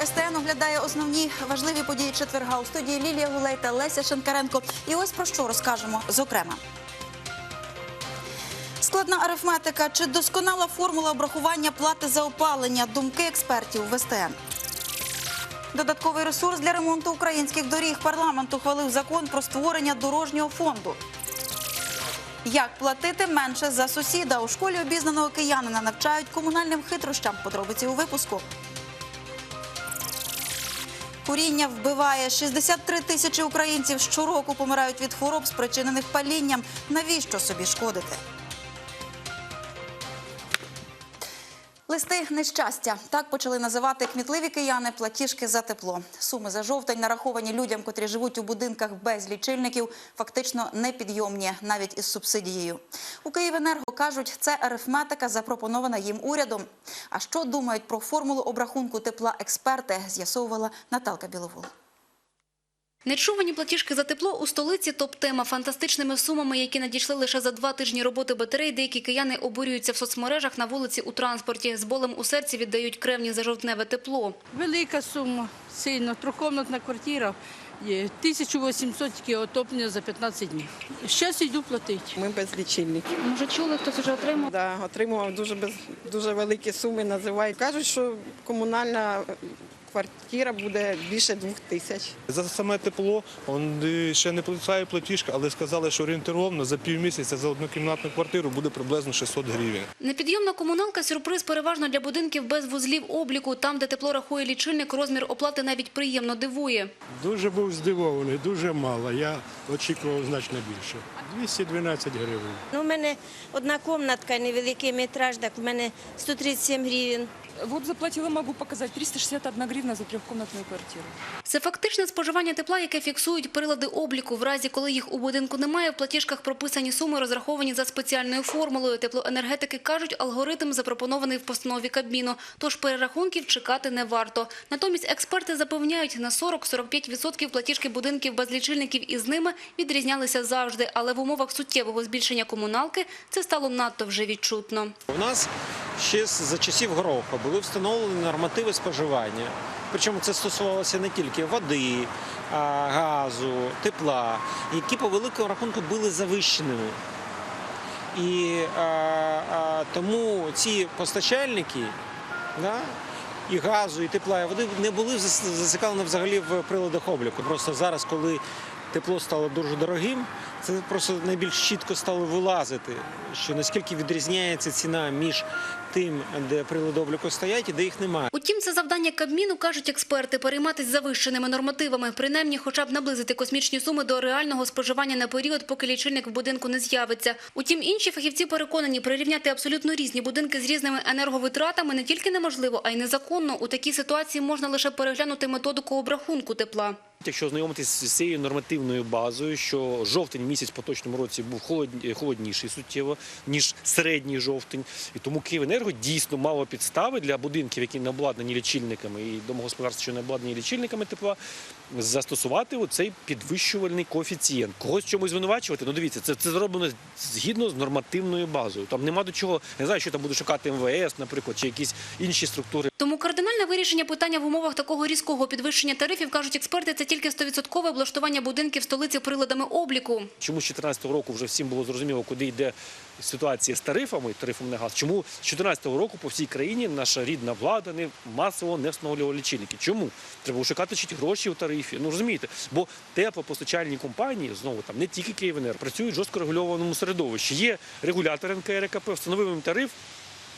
вечір. СТН оглядає основні важливі події четверга у студії Лілія Гулей та Леся Шенкаренко. І ось про що розкажемо зокрема. Складна арифметика чи досконала формула обрахування плати за опалення? Думки експертів в СТН. Додатковий ресурс для ремонту українських доріг. Парламент ухвалив закон про створення дорожнього фонду. Як платити менше за сусіда? У школі обізнаного киянина навчають комунальним хитрощам. Подробиці у випуску. Куріння вбиває 63 тисячі українців щороку помирають від хвороб, спричинених палінням. Навіщо собі шкодити? Листи нещастя так почали називати кмітливі кияни платіжки за тепло. Суми за жовтень нараховані людям, котрі живуть у будинках без лічильників, фактично непідйомні навіть із субсидією. У Київенерго кажуть, це арифметика запропонована їм урядом. А що думають про формулу обрахунку тепла експерти? З'ясовувала Наталка Біловол. Нечувані платіжки за тепло у столиці – топ-тема. Фантастичними сумами, які надійшли лише за два тижні роботи батарей, деякі кияни обурюються в соцмережах на вулиці у транспорті. З болем у серці віддають кревні за жовтневе тепло. Велика сума, сильно. Трьохкомнатна квартира є. 1800 тільки отоплення за 15 днів. Зараз йду платити. Ми без лічильників. Може, чули, хтось вже отримав? Да, отримував дуже без дуже великі суми. Називають. Кажуть, що комунальна квартира буде більше двох тисяч. За саме тепло он е, ще не платає платіжка, але сказали, що орієнтировно за півмісяця за однокімнатну квартиру буде приблизно 600 гривень. Непідйомна комуналка – сюрприз переважно для будинків без вузлів обліку. Там, де тепло рахує лічильник, розмір оплати навіть приємно дивує. Дуже був здивований, дуже мало. Я очікував значно більше. 212 гривень. Ну, у мене одна комнатка, невеликий метраж, так у мене 137 гривень. Вот заплатила, могу показать, 361 гривна за трехкомнатную квартиру. Це фактичне споживання тепла, яке фіксують прилади обліку. В разі, коли їх у будинку немає, в платіжках прописані суми, розраховані за спеціальною формулою. Теплоенергетики кажуть, алгоритм запропонований в постанові Кабміну, тож перерахунків чекати не варто. Натомість експерти запевняють, на 40-45% платіжки будинків без лічильників із ними відрізнялися завжди, але в умовах суттєвого збільшення комуналки це стало надто вже відчутно. У нас ще за часів Гроха були встановлені нормативи споживання. Причому це стосувалося не тільки води, газу, тепла, які по великому рахунку були завищеними. І а, а, тому ці постачальники да, і газу, і тепла, і води не були зацікавлені взагалі в приладах обліку. Просто зараз, коли тепло стало дуже дорогим, це просто найбільш чітко стало вилазити, що наскільки відрізняється ціна між тим, де прилади обліку стоять і де їх немає. Утім, це завдання Кабміну, кажуть експерти, перейматись завищеними нормативами, принаймні хоча б наблизити космічні суми до реального споживання на період, поки лічильник в будинку не з'явиться. Утім, інші фахівці переконані, прирівняти абсолютно різні будинки з різними енерговитратами не тільки неможливо, а й незаконно. У такій ситуації можна лише переглянути методику обрахунку тепла. Якщо ознайомитись з цією нормативною базою, що жовтень місяць поточному році був холодні- холодніший суттєво, ніж середній жовтень. І тому Київенерго дійсно мало підстави для будинків, які не обладнані лічильниками, і домогосподарств, що не обладнані лічильниками тепла, застосувати оцей підвищувальний коефіцієнт. Когось чомусь звинувачувати. Ну дивіться, це, це зроблено згідно з нормативною базою. Там нема до чого, не знаю, що там буде шукати МВС, наприклад, чи якісь інші структури. Тому кардинальне вирішення питання в умовах такого різкого підвищення тарифів, кажуть експерти, це тільки 100% облаштування будинків столиці приладами обліку. Чому з 2014 року вже всім було зрозуміло, куди йде ситуація з тарифами, тарифом на газ? Чому з 2014 року по всій країні наша рідна влада не масово не встановлювала лічильники? Чому? Треба шукати гроші у тарифі. Ну розумієте, бо теплопостачальні компанії, знову там не тільки Київенерго, працюють в жорстко регульованому середовищі. Є регулятор НКРКП, встановив їм тариф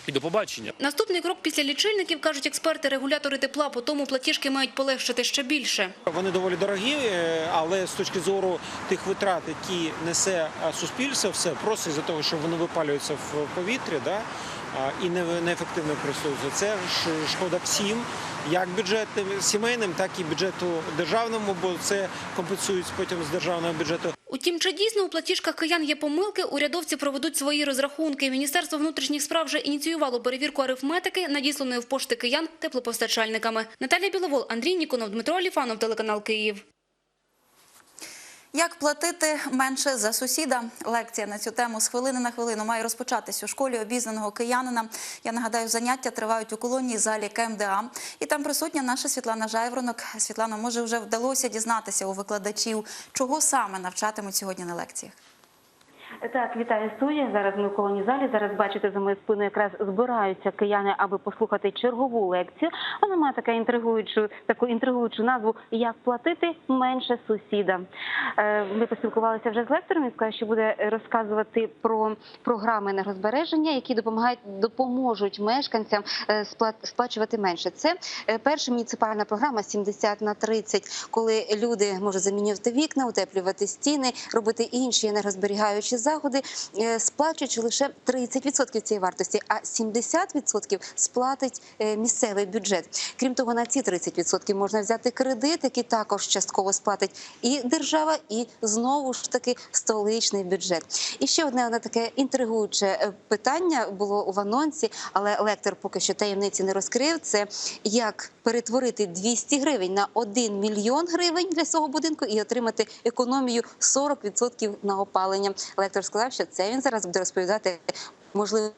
і до побачення. Наступний крок після лічильників, кажуть експерти, регулятори тепла, по тому платіжки мають полегшити ще більше. Вони доволі дорогі, е, але з точки зору тих витрат, які несе суспільство, все просто з-за того, що вони випалюються в повітрі, да, і не- неефективно використовуються. Це шкода всім, як бюджетним сімейним, так і бюджету державному, бо це компенсують потім з державного бюджету. Утім, чи дійсно у платіжках киян є помилки, урядовці проведуть свої розрахунки. Міністерство внутрішніх справ вже ініціювало перевірку арифметики, надісланої в пошти киян теплопостачальниками. Наталія Біловол, Андрій Ніконов, Дмитро Аліфанов, телеканал Київ. Як платити менше за сусіда? Лекція на цю тему з хвилини на хвилину має розпочатись у школі обізнаного киянина. Я нагадаю, заняття тривають у колонії залі КМДА. І там присутня наша Світлана Жайворонок. Світлана, може, вже вдалося дізнатися у викладачів, чого саме навчатимуть сьогодні на лекціях? Так, вітаю студія. Зараз ми в колоній залі. Зараз бачите за моєю спиною якраз збираються кияни, аби послухати чергову лекцію. Вона має таку інтригуючу таку інтригуючу назву Як платити менше сусіда. Е, Ми поспілкувалися вже з лектором. Він сказав, що буде розказувати про програми енергозбереження, які допомагають допоможуть мешканцям е, сплачувати менше. Це е, перша муніципальна програма 70 на 30, коли люди можуть замінювати вікна, утеплювати стіни, робити інші енергозберігаючі заходи, е, сплачуючи лише 30% цієї вартості, а 70% сплатить е, місцевий бюджет. Крім того, на ці 30% можна взяти кредит, який також частково сплатить і держава, і знову ж таки столичний бюджет. І ще одне таке інтригуюче е, питання було в анонсі, але лектор поки що таємниці не розкрив. Це як перетворити 200 гривень на 1 мільйон гривень для свого будинку і отримати економію 40% на опалення. Лектор сказав, що це він зараз буде розповідати. Можливо,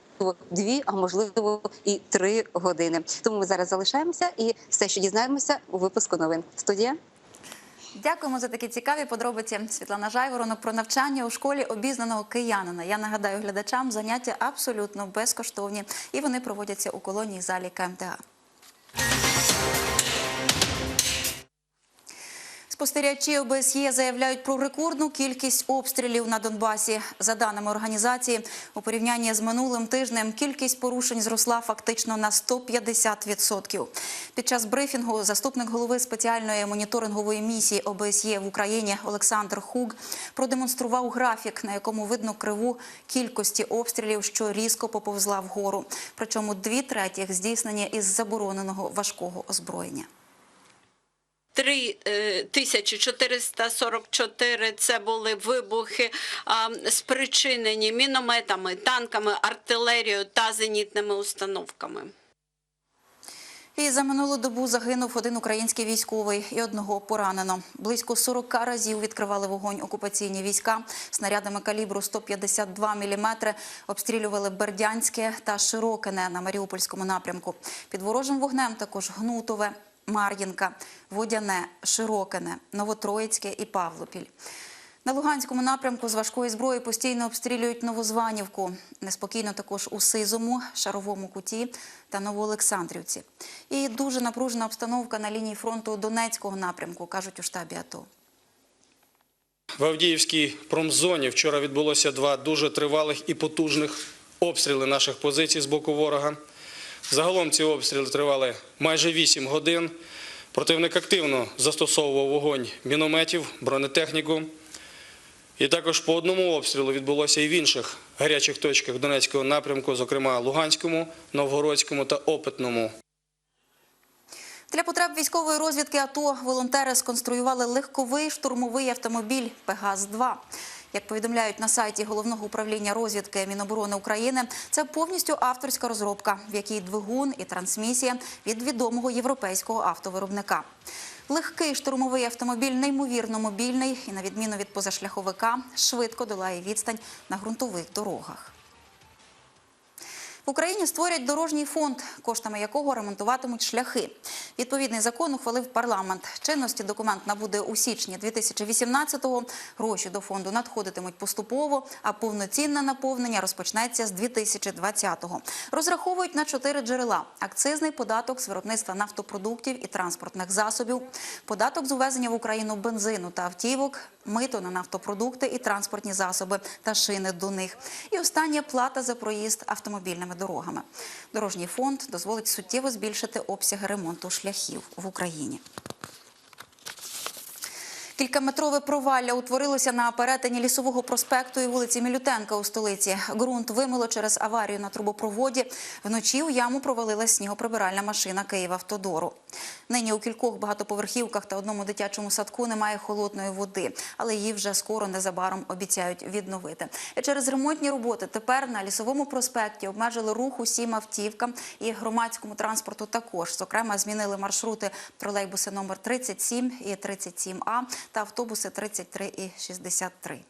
дві, а можливо і три години. Тому ми зараз залишаємося і все, що дізнаємося у випуску новин. Студія. Дякуємо за такі цікаві подробиці. Світлана Жайворонок про навчання у школі обізнаного киянина. Я нагадаю глядачам, заняття абсолютно безкоштовні, і вони проводяться у колонії залі КМТА. Спостерігачі ОБСЄ заявляють про рекордну кількість обстрілів на Донбасі. За даними організації, у порівнянні з минулим тижнем кількість порушень зросла фактично на 150%. Під час брифінгу заступник голови спеціальної моніторингової місії ОБСЄ в Україні Олександр Хуг продемонстрував графік, на якому видно криву кількості обстрілів, що різко поповзла вгору. Причому дві третіх здійснені із забороненого важкого озброєння. 3444 – це були вибухи, спричинені мінометами, танками, артилерією та зенітними установками. І за минулу добу загинув один український військовий і одного поранено. Близько 40 разів відкривали вогонь окупаційні війська. Снарядами калібру 152 мм обстрілювали Бердянське та Широкине на Маріупольському напрямку. Під ворожим вогнем також Гнутове, Мар'їнка, Водяне, Широкине, Новотроїцьке і Павлопіль. На Луганському напрямку з важкої зброї постійно обстрілюють Новозванівку. Неспокійно також у Сизому, Шаровому куті та Новоолександрівці. І дуже напружена обстановка на лінії фронту Донецького напрямку, кажуть у штабі АТО. В Авдіївській промзоні вчора відбулося два дуже тривалих і потужних обстріли наших позицій з боку ворога. Загалом ці обстріли тривали майже 8 годин. Противник активно застосовував вогонь мінометів, бронетехніку. І також по одному обстрілу відбулося і в інших гарячих точках Донецького напрямку, зокрема Луганському, Новгородському та Опитному. Для потреб військової розвідки АТО волонтери сконструювали легковий штурмовий автомобіль «Пегас-2». Як повідомляють на сайті Головного управління розвідки Міноборони України, це повністю авторська розробка, в якій двигун і трансмісія від відомого європейського автовиробника. Легкий штурмовий автомобіль неймовірно мобільний і, на відміну від позашляховика, швидко долає відстань на ґрунтових дорогах. В Україні створять дорожній фонд, коштами якого ремонтуватимуть шляхи. Відповідний закон ухвалив парламент. Чинності документ набуде у січні 2018-го. Гроші до фонду надходитимуть поступово, а повноцінне наповнення розпочнеться з 2020-го. Розраховують на чотири джерела: акцизний податок з виробництва нафтопродуктів і транспортних засобів, податок з увезення в Україну бензину та автівок, мито на нафтопродукти і транспортні засоби та шини до них. І остання плата за проїзд автомобільними дорогами. Дорожній фонд дозволить суттєво збільшити обсяги ремонту шляхів в Україні. Кількаметрове провалля утворилося на перетині лісового проспекту і вулиці Мілютенка у столиці. Ґрунт вимило через аварію на трубопроводі. Вночі у яму провалилась снігоприбиральна машина Київавтодору. Нині у кількох багатоповерхівках та одному дитячому садку немає холодної води, але її вже скоро незабаром обіцяють відновити. І через ремонтні роботи тепер на лісовому проспекті обмежили рух усім автівкам і громадському транспорту також. Зокрема, змінили маршрути тролейбуси номер 37 і 37А та автобуси 33 і 63.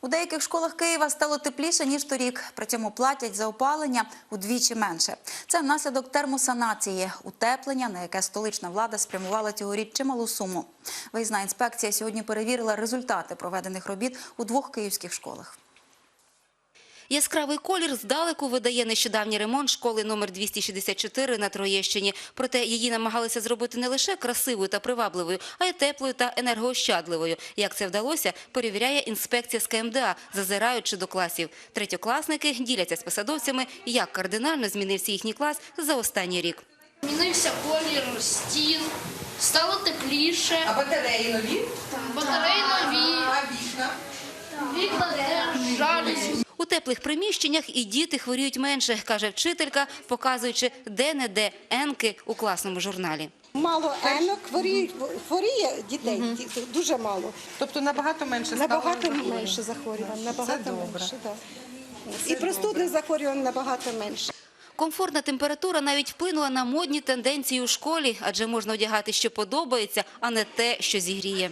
У деяких школах Києва стало тепліше, ніж торік. При цьому платять за опалення удвічі менше. Це внаслідок термосанації, утеплення, на яке столична влада спрямувала цьогоріч чималу суму. Виїзна інспекція сьогодні перевірила результати проведених робіт у двох київських школах. Яскравий колір здалеку видає нещодавній ремонт школи номер 264 на Троєщині. Проте її намагалися зробити не лише красивою та привабливою, а й теплою та енергоощадливою. Як це вдалося, перевіряє інспекція з КМДА, зазираючи до класів. Третьокласники діляться з посадовцями, як кардинально змінився їхній клас за останній рік. Змінився колір стін, стало тепліше. А батареї нові? Батареї нові. А вікна? Вікна теж жарить. У теплих приміщеннях і діти хворіють менше, каже вчителька, показуючи де-не-де енки у класному журналі. Мало енок, хворіє, хворіє дітей, дуже мало. Тобто набагато менше Набагато менше захворювань, набагато добре. менше. Да. І простудних захворювань набагато менше. Комфортна температура навіть вплинула на модні тенденції у школі, адже можна одягати, що подобається, а не те, що зігріє.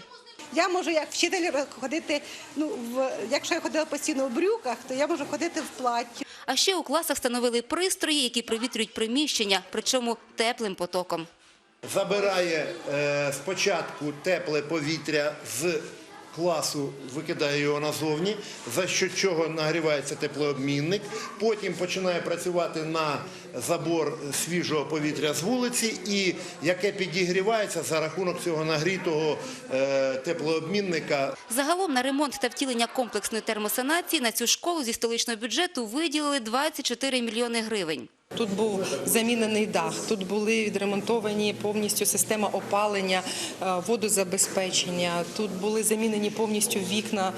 Я можу як вчитель ходити, ну, в, якщо я ходила постійно в брюках, то я можу ходити в платі. А ще у класах встановили пристрої, які привітрюють приміщення, причому теплим потоком. забирає е, спочатку тепле повітря з класу, викидає його назовні, за що чого нагрівається теплообмінник. Потім починає працювати на забор свіжого повітря з вулиці, і яке підігрівається за рахунок цього нагрітого е, теплообмінника Загалом на ремонт та втілення комплексної термосанації на цю школу зі столичного бюджету виділили 24 мільйони гривень. Тут був замінений дах, тут були відремонтовані повністю система опалення, е, водозабезпечення, тут були замінені повністю вікна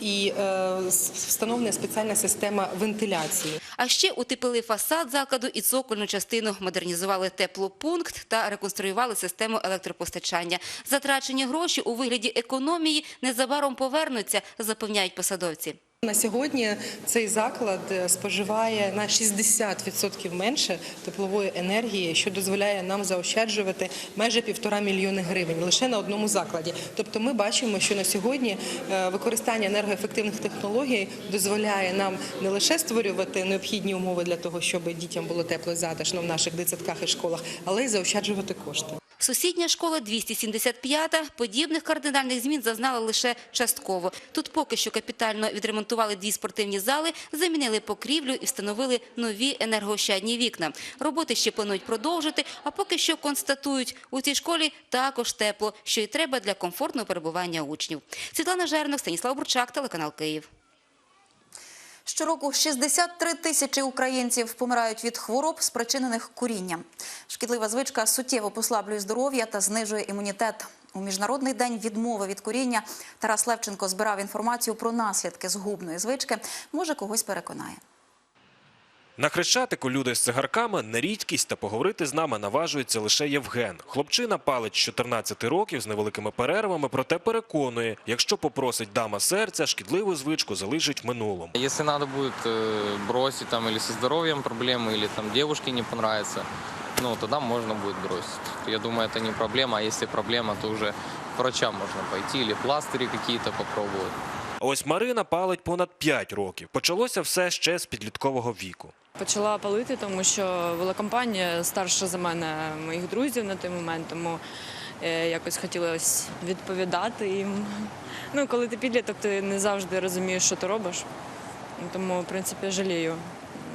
і е, встановлена спеціальна система вентиляції. А ще утеплили фасад закладу і цокольну частину, модернізували теплопункт та реконструювали систему електропостачання. Затрачені гроші у вигляді економії незабаром повернуться, запевняють посадовці. На сьогодні цей заклад е, споживає на 60% менше теплової енергії, що дозволяє нам заощаджувати майже півтора мільйони гривень лише на одному закладі. Тобто ми бачимо, що на сьогодні е, використання енергоефективних технологій дозволяє нам не лише створювати необхідні умови для того, щоб дітям було тепло і затишно в наших дитсадках і школах, але й заощаджувати кошти. Сусідня школа 275-та подібних кардинальних змін зазнала лише частково. Тут поки що капітально відремонтували дві спортивні зали, замінили покрівлю і встановили нові енергоощадні вікна. Роботи ще планують продовжити, а поки що констатують, у цій школі також тепло, що й треба для комфортного перебування учнів. Світлана Жернок, Станіслав Бурчак, телеканал Київ. Щороку 63 тисячі українців помирають від хвороб, спричинених курінням. Шкідлива звичка суттєво послаблює здоров'я та знижує імунітет. У міжнародний день відмови від куріння Тарас Левченко збирав інформацію про наслідки згубної звички. Може, когось переконає. На Хрещатику люди з цигарками не рідкість, та поговорити з нами наважується лише Євген. Хлопчина палить з 14 років з невеликими перервами, проте переконує, якщо попросить дама серця, шкідливу звичку залишить в минулому. Если надо будет э, бросить там или со здоровьем проблемы, или там девушке не понравится, ну тогда можно будет бросить. Я думаю, это не проблема, а если проблема, то уже к врачам можно пойти или пластыри какие-то попробовать. А ось Марина палить понад 5 років. Почалося все ще з підліткового віку. Почала палити, тому що була компанія старша за мене моїх друзів на той момент, тому е, якось хотілося відповідати їм. Ну, коли ти підліток, ти не завжди розумієш, що ти робиш. Тому, в принципі, жалію,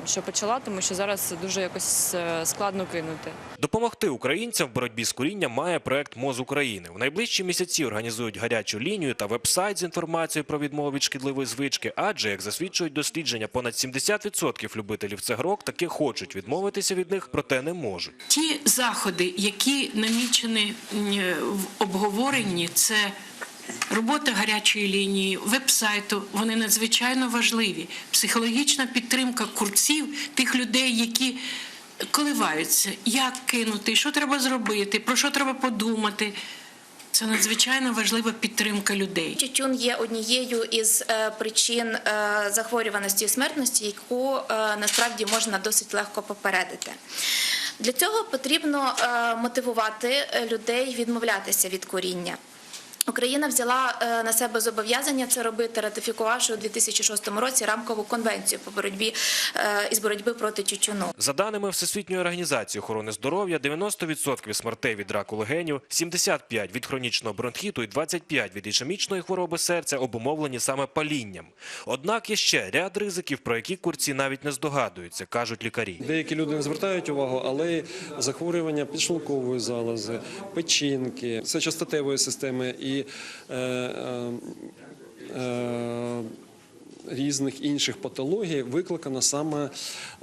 що почала, тому що зараз дуже якось е, складно кинути. Допомогти українцям в боротьбі з курінням має проект МОЗ України. В найближчі місяці організують гарячу лінію та веб-сайт з інформацією про відмову від шкідливої звички. Адже, як засвідчують дослідження, понад 70% любителів цигарок таки хочуть відмовитися від них, проте не можуть. Ті заходи, які намічені в обговоренні, це робота гарячої лінії, веб-сайту, вони надзвичайно важливі. Психологічна підтримка курців, тих людей, які коливаються, як кинути, що треба зробити, про що треба подумати. Це надзвичайно важлива підтримка людей. Тютюн є однією із е, причин е, захворюваності і смертності, яку е, насправді можна досить легко попередити. Для цього потрібно мотивувати людей відмовлятися від куріння. Україна взяла е, на себе зобов'язання це робити, ратифікувавши у 2006 році рамкову конвенцію по боротьбі е, із боротьби проти тютюну. За даними Всесвітньої організації охорони здоров'я, 90% смертей від раку легенів, 75% від хронічного бронхіту і 25% від ішемічної хвороби серця обумовлені саме палінням. Однак є ще ряд ризиків, про які курці навіть не здогадуються, кажуть лікарі. Деякі люди не звертають увагу, але захворювання підшлункової залози, печінки, сечостатевої системи і е, е, е, різних інших патологій викликано саме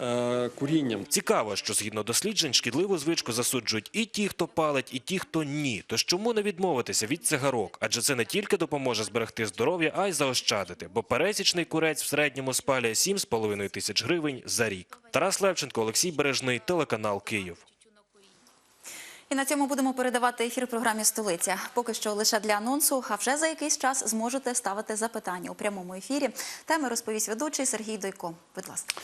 е, курінням. Цікаво, що згідно досліджень шкідливу звичку засуджують і ті, хто палить, і ті, хто ні. Тож чому не відмовитися від цигарок? Адже це не тільки допоможе зберегти здоров'я, а й заощадити. Бо пересічний курець в середньому спалює 7,5 тисяч гривень за рік. Тарас Левченко, Олексій Бережний, телеканал Київ. І на цьому будемо передавати ефір програмі Столиця. Поки що лише для анонсу, а вже за якийсь час зможете ставити запитання у прямому ефірі. Теми розповість ведучий Сергій Дойко. Будь ласка.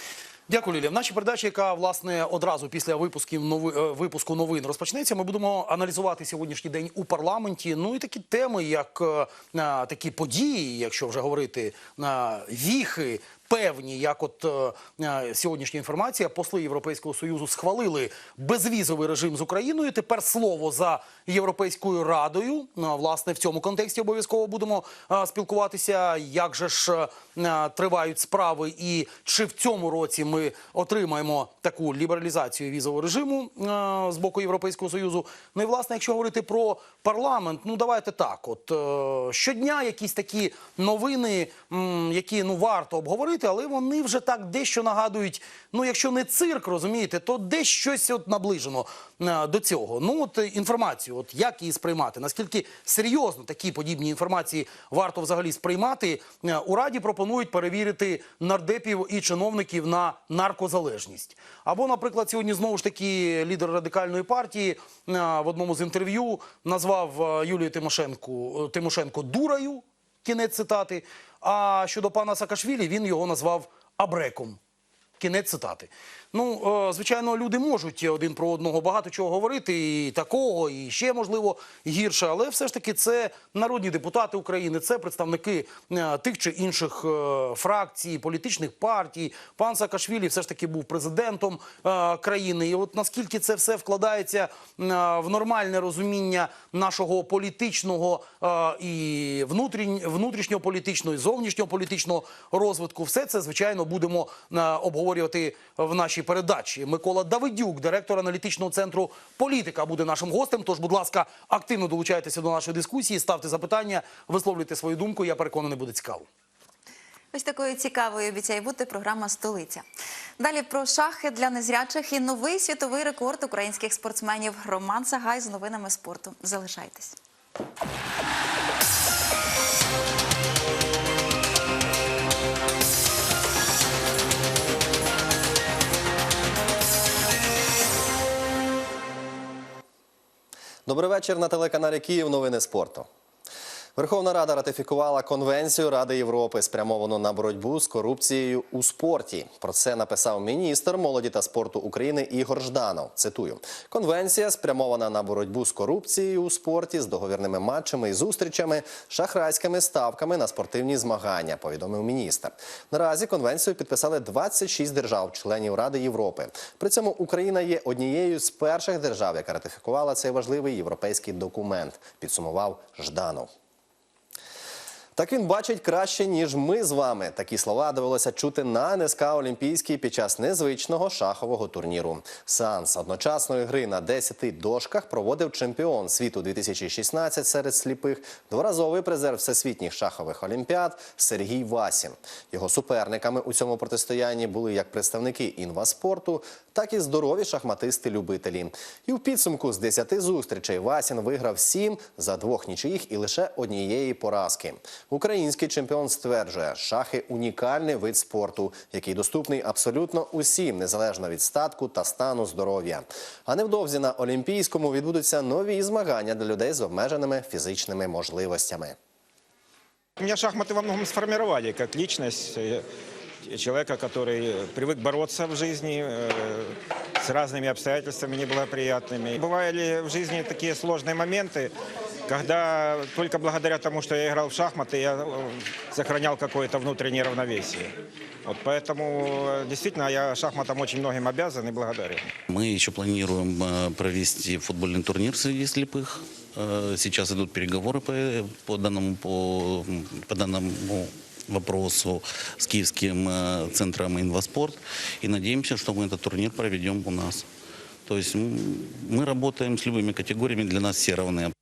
Дякую, Лілія. В нашій передачі, яка власне одразу після випусків нови, е, випуску новин розпочнеться, ми будемо аналізувати сьогоднішній день у парламенті. Ну і такі теми, як е, е, такі події, якщо вже говорити віхи. Певні, як от е, е, сьогоднішня інформація, посли Європейського союзу схвалили безвізовий режим з Україною. Тепер слово за Європейською радою. Ну, власне, в цьому контексті обов'язково будемо спілкуватися. Як же ж тривають справи, і чи в цьому році ми отримаємо таку лібералізацію візового режиму з боку Європейського союзу? Ну і власне, якщо говорити про парламент, ну давайте так. От щодня якісь такі новини, які ну варто обговорити, але вони вже так дещо нагадують. Ну, якщо не цирк, розумієте, то десь щось от наближено е, до цього. Ну от е, інформацію, от як її сприймати, наскільки серйозно такі подібні інформації варто взагалі сприймати. Е, У раді пропонують перевірити нардепів і чиновників на наркозалежність. Або, наприклад, сьогодні знову ж таки лідер радикальної партії в одному з інтерв'ю назвав Юлію Тимошенко, Тимошенко дурою. Кінець цитати. А щодо пана Саакашвілі, він його назвав абреком. Кінець цитати. Ну, е, звичайно, люди можуть один про одного багато чого говорити, і такого, і ще можливо гірше. Але все ж таки це народні депутати України, це представники е, тих чи інших е, фракцій, політичних партій. Пан Саакашвілі все ж таки був президентом країни. І от наскільки це все вкладається в нормальне розуміння нашого політичного і внутрішньополітичного, і зовнішньополітичного розвитку, все це звичайно будемо обговорювати в нашій передачі. Микола Давидюк, директор аналітичного центру політика, буде нашим гостем. Тож, будь ласка, активно долучайтеся до нашої дискусії, ставте запитання, висловлюйте свою думку. Я переконаний, буде цікаво. Ось такою цікавою обіцяє бути програма Столиця. Далі про шахи для незрячих і новий світовий рекорд українських спортсменів. Роман Сагай з новинами спорту. Залишайтесь. Добрий вечір на телеканалі Київ. Новини спорту. Верховна Рада ратифікувала Конвенцію Ради Європи, спрямовану на боротьбу з корупцією у спорті. Про це написав міністр молоді та спорту України Ігор Жданов. Цитую: конвенція спрямована на боротьбу з корупцією у спорті, з договірними матчами і зустрічами, шахрайськими ставками на спортивні змагання. Повідомив міністр. Наразі конвенцію підписали 26 держав-членів Ради Європи. При цьому Україна є однією з перших держав, яка ратифікувала цей важливий європейський документ. Підсумував Жданов. Так він бачить краще, ніж ми з вами. Такі слова довелося чути на НСК Олімпійській під час незвичного шахового турніру. Сеанс одночасної гри на 10 дошках проводив чемпіон світу 2016 серед сліпих, дворазовий призер всесвітніх шахових олімпіад Сергій Васін. Його суперниками у цьому протистоянні були як представники інваспорту, так і здорові шахматисти-любителі. І в підсумку з 10 зустрічей Васін виграв 7 за двох нічиїх і лише однієї поразки. Український чемпіон стверджує, шахи унікальний вид спорту, який доступний абсолютно усім, незалежно від статку та стану здоров'я. А невдовзі на Олімпійському відбудуться нові змагання для людей з обмеженими фізичними можливостями. Меня шахматы во многом сформировали как личность э, человека, который привык бороться в жизни э, с разными обстоятельствами неблагоприятными. Бывали в жизни такие сложные моменты, Когда только благодаря тому, что я играл в шахматы, я э, сохранял какое-то внутреннее равновесие. Вот поэтому э, действительно я шахматам очень многим обязан и благодарен. Мы еще планируем э, провести футбольный турнир среди слепых. Сейчас идут переговоры по, по данному, по, по данному вопросу с Киевским центром «Инваспорт». И надеемся, что мы этот турнир проведем у нас. То есть мы работаем с любыми категориями, для нас все равны.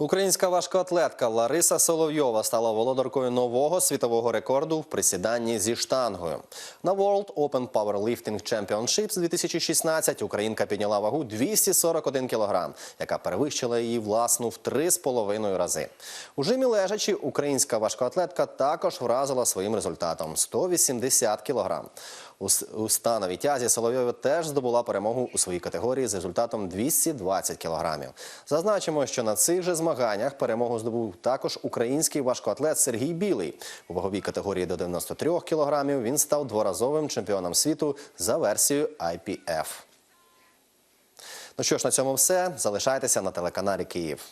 Українська важкоатлетка Лариса Соловйова стала володаркою нового світового рекорду в присіданні зі штангою. На World Open Powerlifting Championships 2016 українка підняла вагу 241 кг, яка перевищила її власну в 3,5 рази. У жимі лежачі українська важкоатлетка також вразила своїм результатом 180 кг. У становій тязі Соловйова теж здобула перемогу у своїй категорії з результатом 220 кілограмів. Зазначимо, що на цих же змаганнях перемогу здобув також український важкоатлет Сергій Білий. У ваговій категорії до 93 кілограмів він став дворазовим чемпіоном світу за версією IPF. Ну що ж, на цьому все. Залишайтеся на телеканалі Київ.